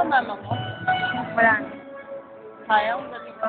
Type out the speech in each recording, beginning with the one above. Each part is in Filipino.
sa mama mo? Wala na. Sayang, dali ko.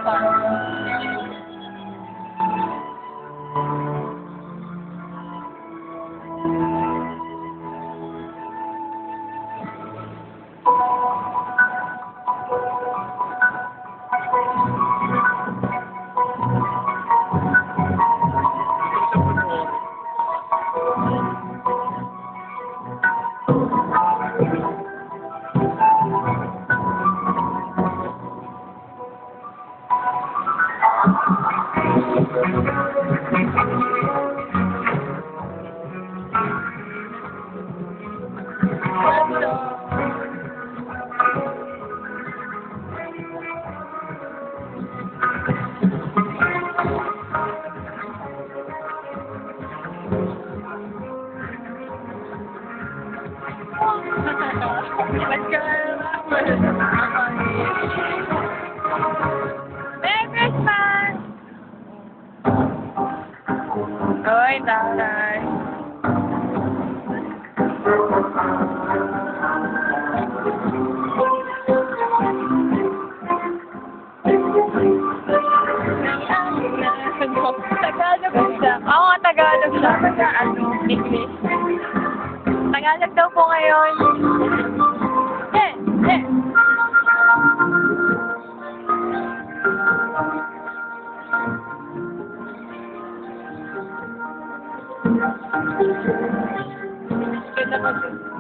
Tatay. Tagalog siya. Oo, nga, Tagalog siya. Ano, English. Tagalog daw po ngayon. Ganda pa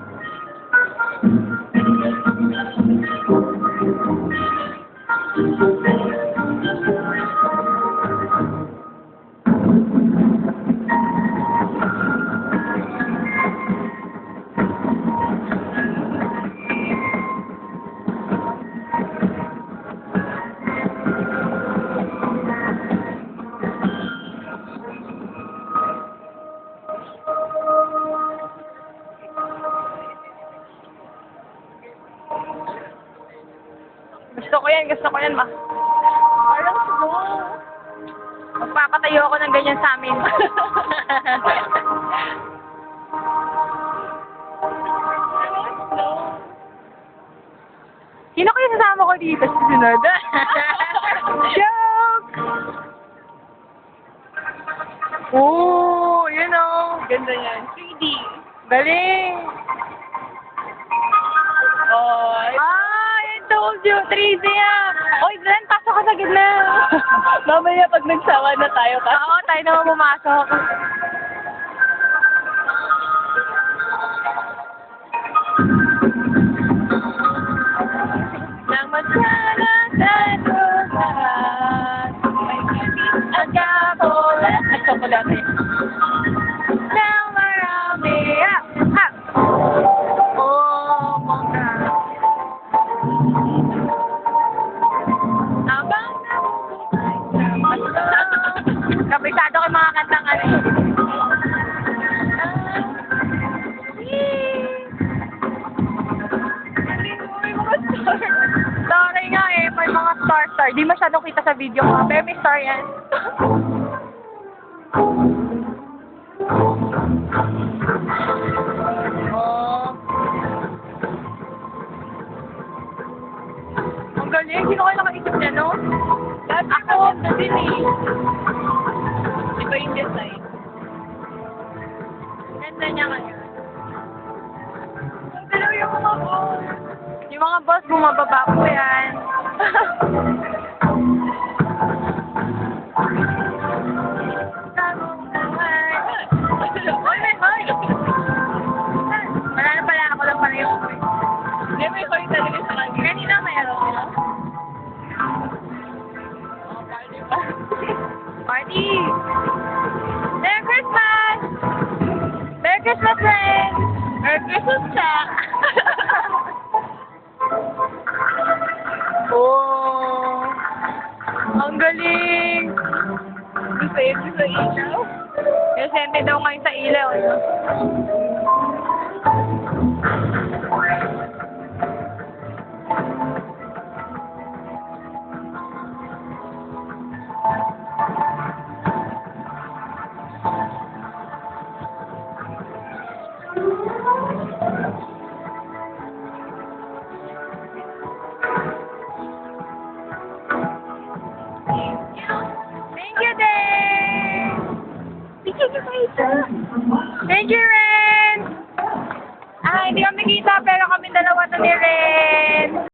Gusto ko yan, gusto ko yan. Ma Parang slow. Magpapatayo ako ng ganyan sa amin. Sino kaya sasama ko dito sa sunod? Joke! Oo, yun o. Ganda yan. 3D. Galing! You, 3D yan. Oy, Glenn, pasok ka sa gitna. mamaya pag nagsawa na tayo ka. Oo, tayo naman pumasok. Nang masala star-star. Di masyadong kita sa video ko. Pero may star yan. oh. Ang galing. Sino kayo nakaisip niya, no? Dati Ako. ako na din eh. Iba yung design. Ganda niya ngayon. Ang dalaw yung mga boss. Yung mga boss, bumababa ko yan. Hindi, may hoy talaga sa kanya. Kanina mayroon nila. Oh, party pa. Party! Merry Christmas! Merry Christmas, friends! Merry Christmas, Chuck! oh! Ang galing! Gusto yun sa ilaw. Presente daw ngayon sa ilaw. Ano? Thank you, Ren! Ah, hindi kami kita pero kami dalawa na ni Ren.